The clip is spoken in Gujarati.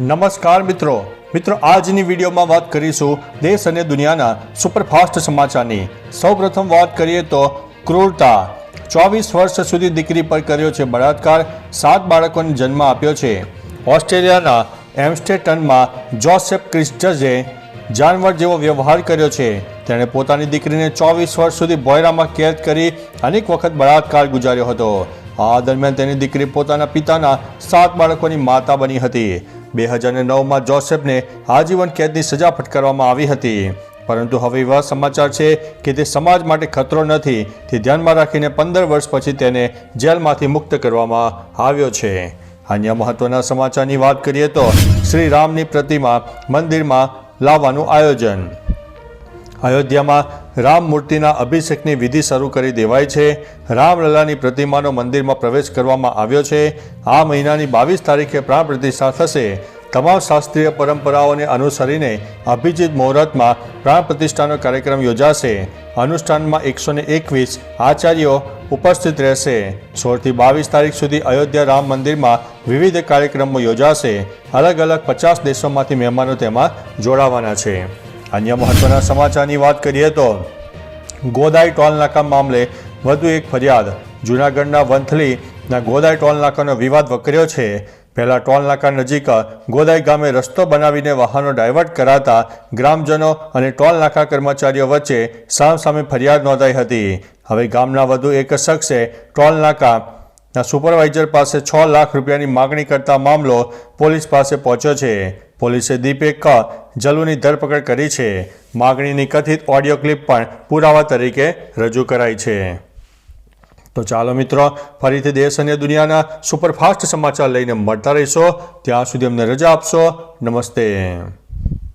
નમસ્કાર મિત્રો. મિત્રો, આજની વિડીયોમાં વાત કરીશું દેશ અને દુનિયાના સુપરફાસ્ટ સમાચારની. સૌપ્રથમ વાત કરીએ તો ક્રૂરતા. ચોવીસ વર્ષ સુધી દીકરી પર કર્યો છે બળાત્કાર, સાત બાળકોને જન્મ આપ્યો છે. ઓસ્ટ્રેલિયાના એમ્સ્ટેટનમાં જોસેફ ક્રિસ્ટજે જાનવર જેવો વ્યવહાર કર્યો છે. તેણે પોતાની દીકરીને ચોવીસ વર્ષ સુધી બોયરામાં કેદ કરી અનેક વખત બળાત્કાર ગુજાર્યો હતો. આ દરમિયાન તેની દીકરી પોતાના પિતાના સાત બાળકોની માતા બની હતી. બે હજાર નવમાં જોસેફને આજીવન કેદની સજા ફટકારવામાં આવી હતી. પરંતુ હવે એવા સમાચાર છે કે તે સમાજ માટે ખતરો નથી. તે ધ્યાનમાં રાખીને પંદર વર્ષ પછી તેને જેલમાંથી મુક્ત કરવામાં આવ્યો છે. અન્ય મહત્વના સમાચારની વાત કરીએ તો શ્રી રામની પ્રતિમા મંદિરમાં લાવવાનું આયોજન. અયોધ્યામાં રામ મૂર્તિના અભિષેકની વિધિ શરૂ કરી દેવાઈ છે. રામલલાની પ્રતિમાનો મંદિરમાં પ્રવેશ કરવામાં આવ્યો છે. આ મહિનાની બાવીસ તારીખે પ્રાણ પ્રતિષ્ઠા થશે. તમામ શાસ્ત્રીય પરંપરાઓને અનુસરીને અભિજીત મુહૂર્તમાં પ્રાણ પ્રતિષ્ઠાનો કાર્યક્રમ યોજાશે. અનુષ્ઠાનમાં એકસો ને એકવીસ આચાર્યો ઉપસ્થિત રહેશે. સોળથી બાવીસ તારીખ સુધી અયોધ્યા રામ મંદિરમાં વિવિધ કાર્યક્રમો યોજાશે. અલગ અલગ પચાસ દેશોમાંથી મહેમાનો તેમાં જોડાવાના છે. અન્ય મહત્વના સમાચારની વાત કરીએ તો ગોદાઈ ટોલ નાકા મામલે વધુ એક ફરિયાદ. જૂનાગઢના વંથલીના ગોદાઈ ટોલ નાકાનો વિવાદ વકર્યો છે. પહેલાં ટોલ નાકા નજીક ગોદાઈ ગામે રસ્તો બનાવીને વાહનો ડાયવર્ટ કરાતા ગ્રામજનો અને ટોલ નાકા કર્મચારીઓ વચ્ચે સામસામે ફરિયાદ નોંધાઈ હતી. હવે ગામના વધુ એક શખ્સે ટોલ નાકા ના સુપરવાઇઝર પાસે છ લાખ રૂપિયાની માગણી કરતા મામલો પોલીસ પાસે પહોંચ્યો છે. પોલીસે દીપેક જલુની ધરપકડ કરી છે. માગણીની કથિત ઓડિયો ક્લિપ પણ પુરાવા તરીકે રજૂ કરાઈ છે. તો ચાલો મિત્રો, ફરીથી દેશ અને દુનિયાના સુપરફાસ્ટ સમાચાર લઈને મળતા રહીશો. ત્યાં સુધી અમને રજા આપશો. નમસ્તે.